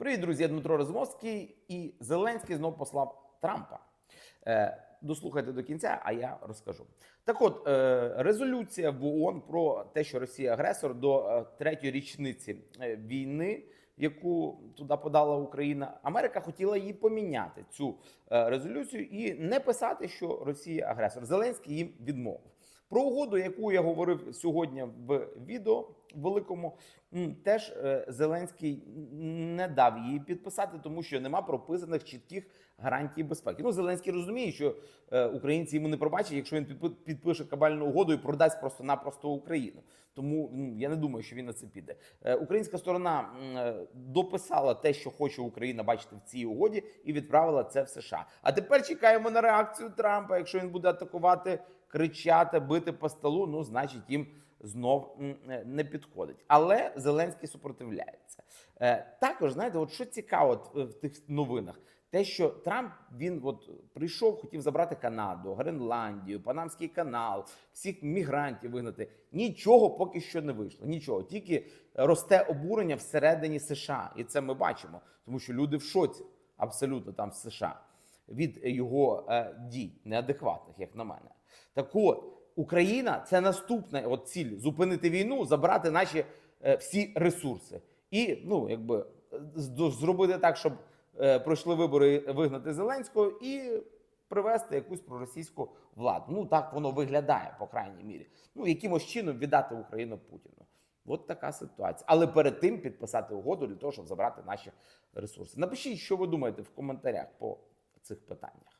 Привіт, друзі, я Дмитро Розумовський і Зеленський знов послав Трампа. Е, дослухайте до кінця, а я розкажу. Так от, е, резолюція в ООН про те, що Росія агресор до е, третьої річниці війни, яку туди подала Україна, Америка хотіла її поміняти цю резолюцію і не писати, що Росія агресор. Зеленський їм відмовив. Про угоду, яку я говорив сьогодні в відео великому, теж е, Зеленський не дав її підписати, тому що нема прописаних чітких гарантій безпеки. Ну, Зеленський розуміє, що е, українці йому не пробачать, якщо він підпише кабальну угоду і продасть просто-напросто Україну. Тому я не думаю, що він на це піде. Е, Українська сторона дописала те, що хоче Україна бачити в цій угоді, і відправила це в США. А тепер чекаємо на реакцію Трампа. Якщо він буде атакувати, кричати, бити по столу, ну значить їм знов е, не підходить. Але Зеленський супротивляється. Е, Також знаєте, от що цікаво е, в тих новинах. Те, що Трамп він от прийшов, хотів забрати Канаду, Гренландію, Панамський канал, всіх мігрантів вигнати. Нічого поки що не вийшло. Нічого, тільки росте обурення всередині США, і це ми бачимо, тому що люди в шоці абсолютно там в США від його е, дій неадекватних, як на мене. Так от Україна це наступна от ціль зупинити війну, забрати наші е, всі ресурси і ну якби зробити так, щоб е, пройшли вибори вигнати Зеленського і привести якусь проросійську владу. Ну так воно виглядає, по крайній мірі. Ну якимось чином віддати Україну Путіну. От така ситуація. Але перед тим підписати угоду для того, щоб забрати наші ресурси. Напишіть, що ви думаєте в коментарях по цих питаннях.